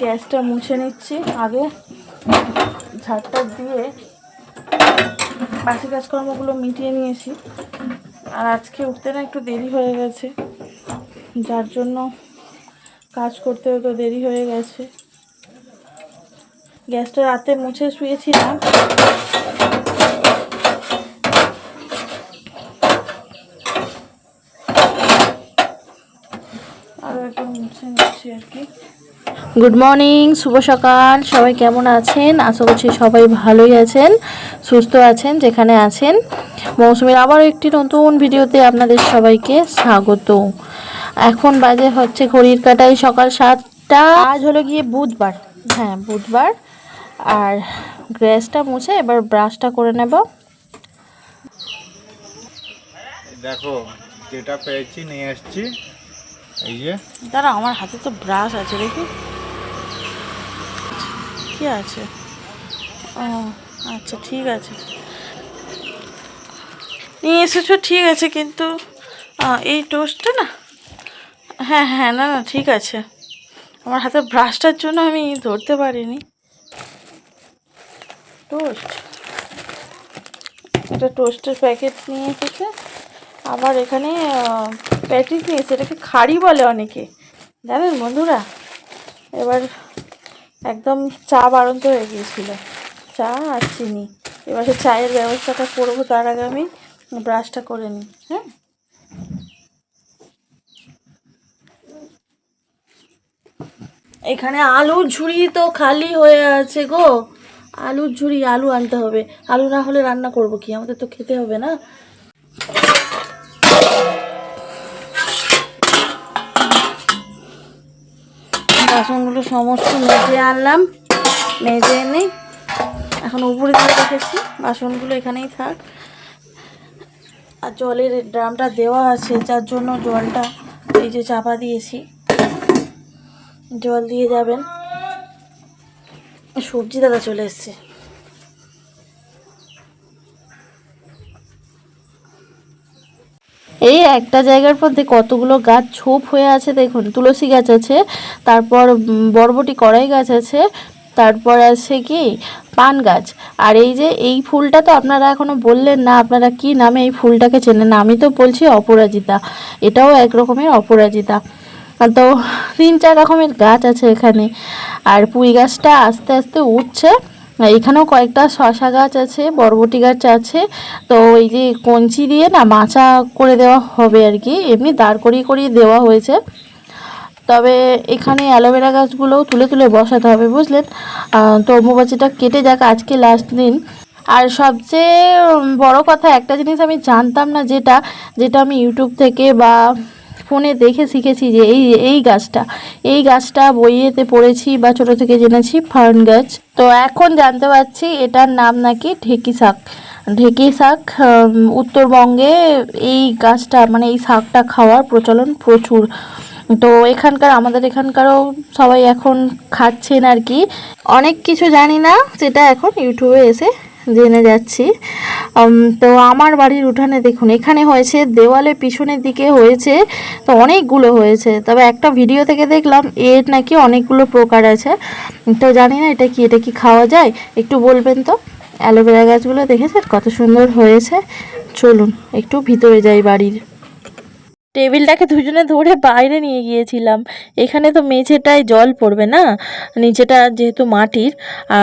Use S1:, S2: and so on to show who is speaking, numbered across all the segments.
S1: গ্যাসটা মুছে নিচ্ছি। আগে ঝাড়টা দিয়ে বাসি কাজকর্মগুলো মিটিয়ে নিয়েছি। আর আজকে উঠতে না একটু দেরি হয়ে গেছে। যার জন্য কাজ করতে তো দেরি হয়ে গেছে। গ্যাসটা রাতে মুছে শুয়েছিলাম আরও একটু মুছে নিচ্ছি আর কি। গুড মর্নিং শুভ সকাল। সবাই কেমন আছেন? আশা করছি সবাই ভালোই আছেন, সুস্থ আছেন, যেখানে আছেন। মৌসুমীর আবারও একটি নতুন ভিডিওতে আপনাদের সবাইকে স্বাগত। এখন বাজে হচ্ছে ঘড়ির কাটাই সকাল সাতটা। আজ হলো গিয়ে বুধবার। হ্যাঁ বুধবার। আর গ্যাসটা মুছে এবার ব্রাশটা করে নেব।
S2: দেখো, যেটা পেয়েছি নিয়ে এসছি। এই যে।
S1: দাঁড়া, আমার হাতে তো ব্রাশ আছে, দেখি। কি আছে? ও আচ্ছা ঠিক আছে। নিয়ে এসেছ, ঠিক আছে, কিন্তু এই টোস্টটা না? হ্যাঁ হ্যাঁ না না, ঠিক আছে। আমার হাতে ব্রাশটার জন্য আমি ধরতে পারিনি। টোস্ট এটা টোস্টের প্যাকেট নিয়ে এসেছে। আবার এখানে প্যাটিস নিয়েছে এটাকে খাড়ি বলে অনেকে। জানেন বন্ধুরা? এবার একদম চা বাড়ন্ত হয়ে গিয়েছিল। চা আর চিনি। এবার সে চায়ের ব্যবস্থাটা করব তার আগে আমি ব্রাশটা করে নিই হ্যাঁ? এখানে আলুর ঝুড়ি তো খালি হয়ে আছে গো। আলুর ঝুড়ি আলু আনতে হবে। আলু না হলে রান্না করব কি? আমাদের তো খেতে হবে না। বাসনগুলো সমস্ত মেজে আনলাম। মেজে এনে এখন উপরে দিয়ে রেখেছি। বাসনগুলো এখানেই থাক। আর জলের ড্রামটা দেওয়া আছে, যার জন্য জলটা এই যে চাপা দিয়েছি। জল দিয়ে যাবেন। সবজি দাদা চলে এসছে। এই একটা জায়গার মধ্যে কতগুলো গাছ ছোপ হয়ে আছে দেখুন, তুলসী গাছ আছে, তারপর বরবটি কড়াই গাছ আছে, তারপর আছে কি? পান গাছ। আর এই যে এই ফুলটা তো আপনারা এখনও বললেন না, আপনারা কি নামে এই ফুলটাকে চেনেন? আমি তো বলছি অপরাজিতা। এটাও এক রকমের অপরাজিতা। তো তিন চার রকমের গাছ আছে এখানে। আর পুঁই গাছটা আস্তে আস্তে উঠছে। এখানেও কয়েকটা শশা গাছ আছে, বরবটি গাছ আছে। তো এই যে কঞ্চি দিয়ে না মাচা করে দেওয়া হবে আর কি, এমনি দাঁড় করিয়ে করিয়ে দেওয়া হয়েছে। তবে এখানে অ্যালোভেরা গাছগুলোও তুলে তুলে বসাতে হবে, বুঝলেন? তো অম্বুবাচিটা কেটে যাক আজকে লাস্ট দিন। আর সবচেয়ে বড় কথা, একটা জিনিস আমি জানতাম না যেটা যেটা আমি ইউটিউব থেকে বা ফোনে দেখে শিখেছি যে এই এই গাছটা এই গাছটা বইয়েতে পড়েছি বা ছোটো থেকে জেনেছি ফার্ন গাছ। তো এখন জানতে পারছি এটার নাম নাকি ঢেকি শাক। ঢেকি শাক উত্তরবঙ্গে এই গাছটা মানে এই শাকটা খাওয়ার প্রচলন প্রচুর। তো এখানকার, আমাদের এখানকারও সবাই এখন খাচ্ছেন আর কি। অনেক কিছু জানি না, সেটা এখন ইউটিউবে এসে জেনে যাচ্ছি। তো আমার বাড়ির উঠানে দেখুন, এখানে হয়েছে দেওয়ালে পিছনের দিকে হয়েছে, তো অনেকগুলো হয়েছে। তবে একটা ভিডিও থেকে দেখলাম, এর নাকি অনেকগুলো প্রকার আছে। তো জানি না এটা কি এটা কি খাওয়া যায়? একটু বলবেন তো? অ্যালোভেরা গাছগুলো দেখেছেন? কত সুন্দর হয়েছে। চলুন, একটু ভিতরে যাই বাড়ির। টেবিলটাকে দুজনে ধরে বাইরে নিয়ে গিয়েছিলাম। এখানে তো মেঝেটায় জল পড়বে না? নিচেটা যেহেতু মাটির,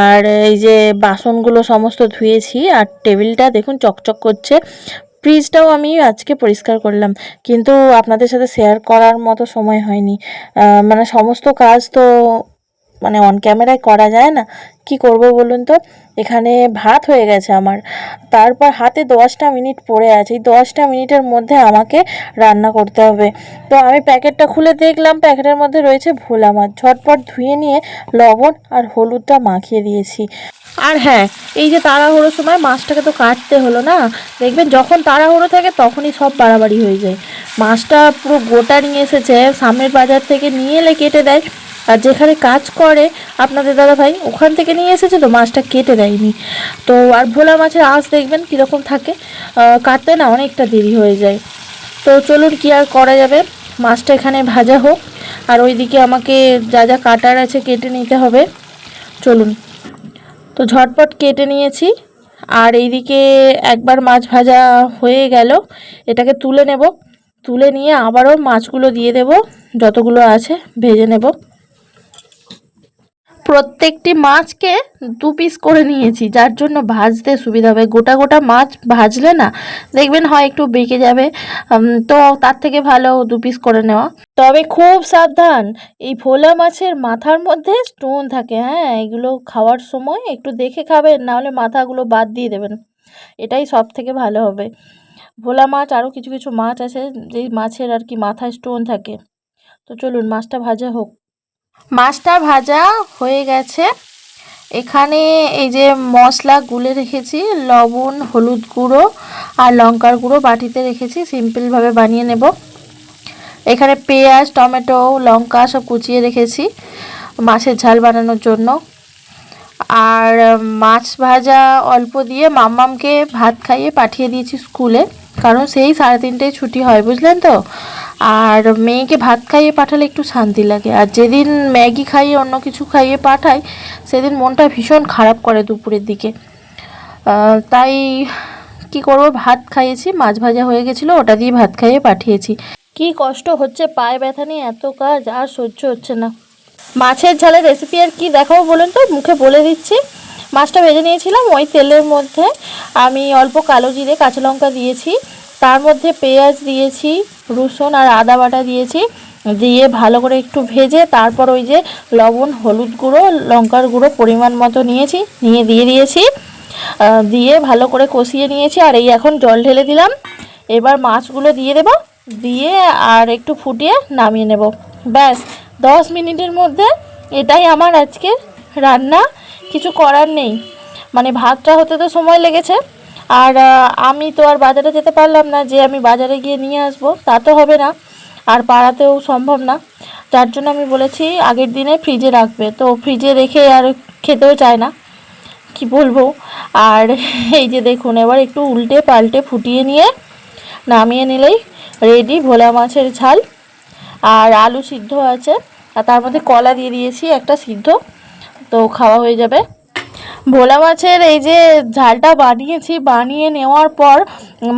S1: আর এই যে বাসনগুলো সমস্ত ধুয়েছি, আর টেবিলটা দেখুন চকচক করছে। ফ্রিজটাও আমি আজকে পরিষ্কার করলাম, কিন্তু আপনাদের সাথে শেয়ার করার মতো সময় হয়নি। মানে সমস্ত কাজ তো মানে অন ক্যামেরায় করা যায় না কি করব বলুন তো? এখানে ভাত হয়ে গেছে আমার। তারপর হাতে দশটা মিনিট পড়ে আছে। এই দশটা মিনিটের মধ্যে আমাকে রান্না করতে হবে। তো আমি প্যাকেটটা খুলে দেখলাম। প্যাকেটের মধ্যে রয়েছে ভোলা মাছ। ঝটপট ধুয়ে নিয়ে লবণ আর হলুদটা মাখিয়ে দিয়েছি। আর হ্যাঁ এই যে তাড়াহুড়োর সময় মাছটাকে তো কাটতে হলো না? দেখবেন যখন তাড়াহুড়ো থাকে তখনই সব বাড়াবাড়ি হয়ে যায়। মাছটা পুরো গোটা নিয়ে এসেছে। সামনের বাজার থেকে নিয়ে এলে কেটে দেয়। আর যেখানে কাজ করে, আপনাদের দাদা ভাই ওখান থেকে নিয়ে এসেছে তো মাছটা কেটে দেয়নি। তো আর ভোলা মাছের আঁশ দেখবেন কীরকম থাকে কাটতে না অনেকটা দেরি হয়ে যায়। তো চলুন কি আর করা যাবে, মাছটা এখানে ভাজা হোক। আর ওইদিকে আমাকে যা যা কাটার আছে কেটে নিতে হবে। চলুন। তো ঝটপট কেটে নিয়েছি। আর এইদিকে একবার মাছ ভাজা হয়ে গেল, এটাকে তুলে নেব। তুলে নিয়ে আবারও মাছগুলো দিয়ে দেব, যতগুলো আছে ভেজে নেব। প্রত্যেকটি মাছকে দু পিস করে নিয়েছি, যার জন্য ভাজতে সুবিধা হবে। গোটা গোটা মাছ ভাজলে না, দেখবেন হয় একটু বেঁকে যাবে। তো তার থেকে ভালো দু পিস করে নেওয়া। তবে খুব সাবধান, এই ভোলা মাছের মাথার মধ্যে স্টোন থাকে হ্যাঁ? এগুলো খাওয়ার সময় একটু দেখে খাবেন নাহলে মাথাগুলো বাদ দিয়ে দেবেন। এটাই সব থেকে ভালো হবে। ভোলা মাছ, আরও কিছু কিছু মাছ আছে, যেই মাছের আর কি মাথায় স্টোন থাকে। তো চলুন, মাছটা ভাজা হোক। মাছটা ভাজা হয়ে গেছে। এখানে এই যে মশলা গুলে রেখেছি, লবণ, হলুদ গুঁড়ো আর লঙ্কার গুঁড়ো বাটিতে রেখেছি সিম্পলভাবে বানিয়ে নেব। এখানে পেঁয়াজ, টমেটো, লঙ্কা সব কুচিয়ে রেখেছি মাছের ঝাল বানানোর জন্য। আর মাছ ভাজা অল্প দিয়ে মাম্মামকে ভাত খাইয়ে পাঠিয়ে দিয়েছি স্কুলে, কারণ সেই সাড়ে তিনটেয় ছুটি হয়, বুঝলেন তো? আর মেয়েকে ভাত খাইয়ে পাঠালে একটু শান্তি লাগে। আর যেদিন ম্যাগি খাইয়ে অন্য কিছু খাইয়ে পাঠাই সেদিন মনটা ভীষণ খারাপ করে দুপুরের দিকে। তাই কি করব? ভাত খাইয়েছি, মাছ ভাজা হয়ে গেছিল, ওটা দিয়ে ভাত খাইয়ে পাঠিয়েছি। কি কষ্ট হচ্ছে, পায়ে ব্যথা নিয়ে এত কাজ, আর সহ্য হচ্ছে না। মাছের ঝালের রেসিপি আর কি দেখাবো বলুন তো? মুখে বলে দিচ্ছি। মাছটা ভেজে নিয়েছিলাম ওই তেলের মধ্যে। আমি অল্প কালো জিরে, কাঁচা লঙ্কা দিয়েছি। তার মধ্যে পেঁয়াজ দিয়েছি রসুন আর আদা বাটা দিয়েছি, দিয়ে ভালো করে একটু ভেজে তারপর ওই যে লবণ, হলুদ গুঁড়ো, লঙ্কার গুঁড়ো পরিমাণ মতো নিয়েছি, নিয়ে দিয়ে দিয়েছি। দিয়ে ভালো করে কষিয়ে নিয়েছি আর এই এখন জল ঢেলে দিলাম। এবার মাছগুলো দিয়ে দেব, দিয়ে আর একটু ফুটিয়ে নামিয়ে নেব। ব্যাস, দশ মিনিটের মধ্যে এটাই আমার আজকে রান্না। কিছু করার নেই। মানে ভাতটা হতে তো সময় লেগেছে। আর আমি তো আর বাজারে যেতে পারলাম না, যে আমি বাজারে গিয়ে নিয়ে আসব, তা তো হবে না, আর পাড়াতেও সম্ভব না। যার জন্য আমি বলেছি, আগের দিনে ফ্রিজে রাখবে, তো ফ্রিজে রেখে আর খেতেও চায় না, কি বলব? আর এই যে দেখুন, এবার একটু উল্টে পাল্টে ফুটিয়ে নিয়ে নামিয়ে নিলেই রেডি ভোলা মাছের ঝাল, আর আলু সিদ্ধ আছে, আর তার মধ্যে কলা দিয়ে দিয়েছি, একটা সিদ্ধ, তো খাওয়া হয়ে যাবে। ভোলা মাছের এই যে ঝালটা বানিয়েছি, বানিয়ে নেওয়ার পর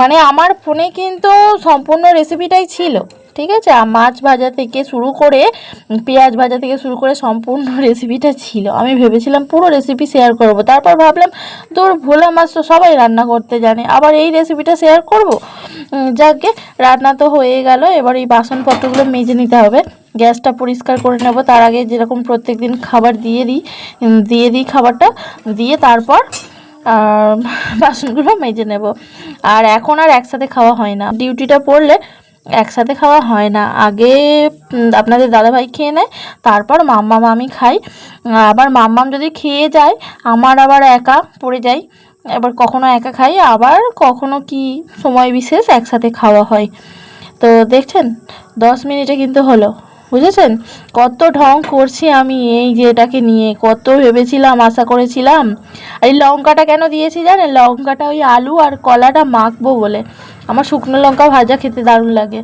S1: মানে আমার ফোনে কিন্তু সম্পূর্ণ রেসিপিটাই ছিল, ঠিক আছে? মাছ ভাজা থেকে শুরু করে, পেঁয়াজ ভাজা থেকে শুরু করে সম্পূর্ণ রেসিপিটা ছিল। আমি ভেবেছিলাম পুরো রেসিপি শেয়ার করব। তারপর ভাবলাম, তোর ভোলা মাছ তো সবাই রান্না করতে জানে, আবার এই রেসিপিটা শেয়ার করব? যাকে রান্না তো হয়ে গেল। এবার এই বাসনপত্রগুলো মেজে নিতে হবে। গ্যাসটা পরিষ্কার করে নেব। তার আগে যেরকম প্রত্যেক দিন খাবার দিয়ে দিই দিয়ে দিই খাবারটা, দিয়ে তারপর বাসনগুলো মেজে নেব। আর এখন আর একসাথে খাওয়া হয় না। ডিউটিটা পড়লে একসাথে খাওয়া হয় না। আগে আপনাদের দাদাভাই খেয়ে নেয়, তারপর মাম্মাম আমি খাই। আবার মাম্মাম যদি খেয়ে যায়, আমার আবার একা পড়ে যায় এবার কখনো একা খাই, আবার কখনো কি সময় বিশেষ একসাথে খাওয়া হয়। তো দেখছেন, দশ মিনিটে কিন্তু হলো। বুঝেছেন? কত ঢং করছি আমি এই যে এটাকে নিয়ে, কত ভেবেছিলাম, আশা করেছিলাম। আর এই লঙ্কাটা কেন দিয়েছি জানেন? লঙ্কাটা ওই আলু আর কলাটা মাখবো বলে। আমার শুকনো লঙ্কা ভাজা খেতে দারুণ লাগে।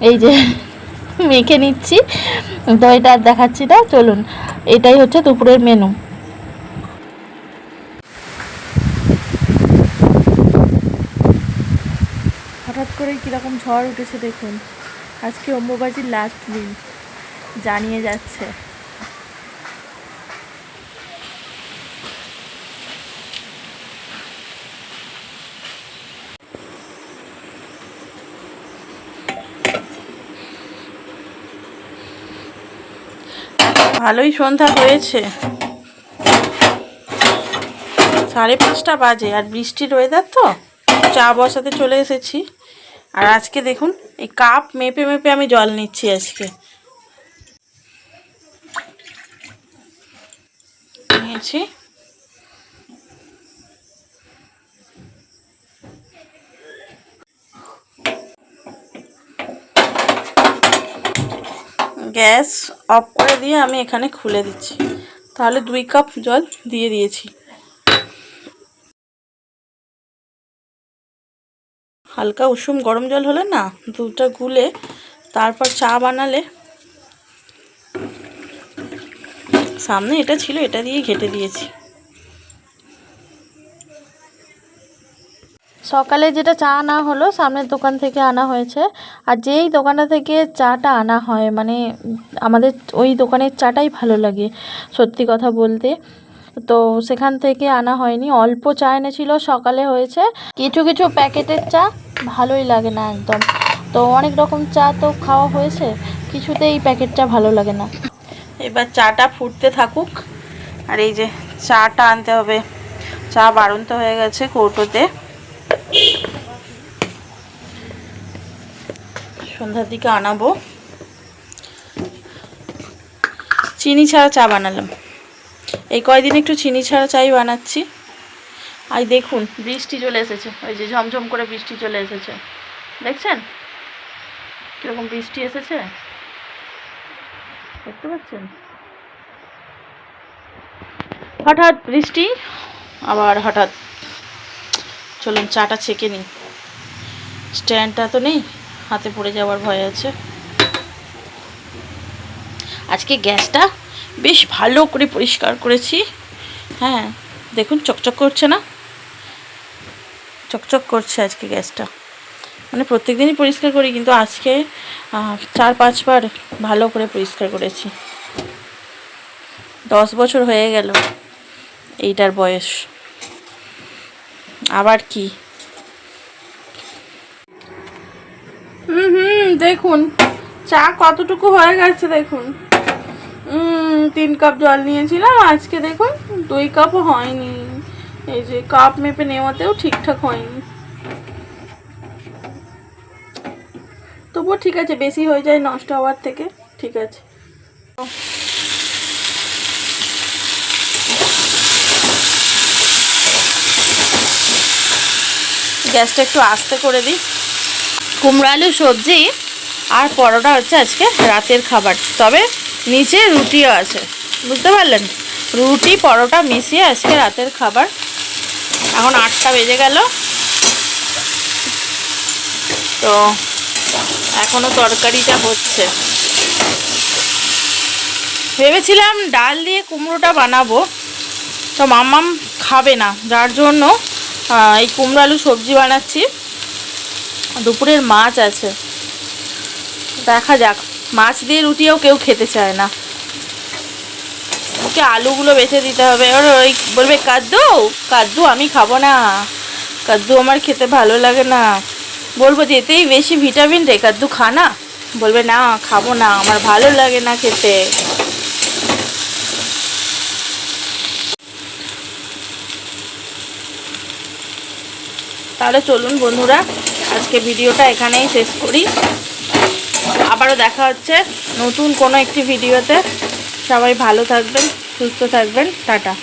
S1: এই যে মেখে নিচ্ছি। তো এটা দেখাচ্ছি না, চলুন। এটাই হচ্ছে দুপুরের মেনু হঠাৎ করে কীরকম ঝড় উঠেছে দেখুন। আজকে অম্বুবাচীর লাস্ট দিন জানিয়ে যাচ্ছে। ভালোই সন্ধ্যা হয়েছে। সাড়ে পাঁচটা বাজে, আর বৃষ্টির ওয়েদার তো? চা বসাতে চলে এসেছি। আর আজকে দেখুন, এই কাপ মেপে মেপে আমি জল নিচ্ছি আজকে। নিয়েছি। গ্যাস অফ করে দিয়ে আমি এখানে খুলে দিচ্ছি। তাহলে দুই কাপ জল দিয়ে দিয়েছি। হালকা উষুম গরম জল হলে না দুধটা গুলে তারপর চা বানালে সামনে এটা ছিল, এটা দিয়ে ঘেটে দিয়েছি।
S3: সকালে যেটা চা আনা হলো, সামনের দোকান থেকে আনা হয়েছে। আর যেই দোকানটা থেকে চাটা আনা হয় মানে আমাদের ওই দোকানের চাটাই ভালো লাগে, সত্যি কথা বলতে। তো সেখান থেকে আনা হয়নি, অল্প চা এনেছিল, সকালে হয়েছে। কিছু কিছু প্যাকেটের চা ভালোই লাগে না একদম। তো অনেক রকম চা তো খাওয়া হয়েছে, কিছুতেই প্যাকেট চা ভালো লাগে না।
S1: এবার চাটা ফুটতে থাকুক। আর এই যে চাটা আনতে হবে। চা বাড়ন্ত হয়ে গেছে কৌটোতে। সন্ধ্যার দিকে আনাবো। চিনি ছাড়া চা বানালাম। এই কয়দিন একটু চিনি ছাড়া চাই বানাচ্ছি। আর দেখুন, বৃষ্টি চলে এসেছে। ওই যে ঝমঝম করে বৃষ্টি চলে এসেছে। দেখছেন? কীরকম বৃষ্টি এসেছে? দেখতে পাচ্ছেন? হঠাৎ বৃষ্টি, আবার হঠাৎ চলুন চাটা ছেঁকে নিই। স্ট্যান্ডটা তো নেই, হাতে পড়ে যাওয়ার ভয় আছে। আজকে গ্যাসটা বেশ ভালো করে পরিষ্কার করেছি। হ্যাঁ দেখুন, চকচক করছে না? চকচক করছে আজকে গ্যাসটা। মানে প্রত্যেক দিনই পরিষ্কার করি, কিন্তু আজকে চার পাঁচবার ভালো করে পরিষ্কার করেছি। দশ বছর হয়ে গেল এইটার বয়স। আবার কি? হুম হুম, দেখুন, চা কতটুকু হয়ে গেছে দেখুন। তিন কাপ জল নিয়েছিলাম, আজকে দেখুন, দুই কাপও হয়নি। এই যে কাপ মেপে নেওয়াতেও ঠিকঠাক হয়নি। তবুও ঠিক আছে, বেশি হয়ে যায় নষ্ট হওয়ার থেকে, ঠিক আছে। গ্যাসটা একটু আস্তে করে দিই। কুমড়ো, আলু, সবজি আর পরোটা হচ্ছে আজকে রাতের খাবার। তবে নিচে রুটিও আছে, বুঝতে পারলেন? রুটি, পরোটা মিশিয়ে আজকে রাতের খাবার। এখন আটটা বেজে গেল। তো এখনও তরকারিটা হচ্ছে। ভেবেছিলাম ডাল দিয়ে কুমড়োটা বানাবো। তো মাম্মাম খাবে না, যার জন্য এই কুমড়ো আলু সবজি বানাচ্ছি। দুপুরের মাছ আছে। দেখা যাক, মাছ দিয়ে রুটিও কেউ খেতে চায় না। ওকে আলুগুলো বেছে দিতে হবে। এবার ওই বলবে, কাদ্দু কাদ্দু আমি খাব না। কাদ্দু আমার খেতে ভালো লাগে না। বলব যে এতেই বেশি ভিটামিন রে কাদ্দু খা না। বলবে, না, খাব না, আমার ভালো লাগে না খেতে। তাহলে চলুন বন্ধুরা, আজকে ভিডিওটা এখানেই শেষ করি। আবারও দেখা হচ্ছে নতুন কোনো একটি ভিডিওতে। সবাই ভালো থাকবেন, সুস্থ থাকবেন, টাটা।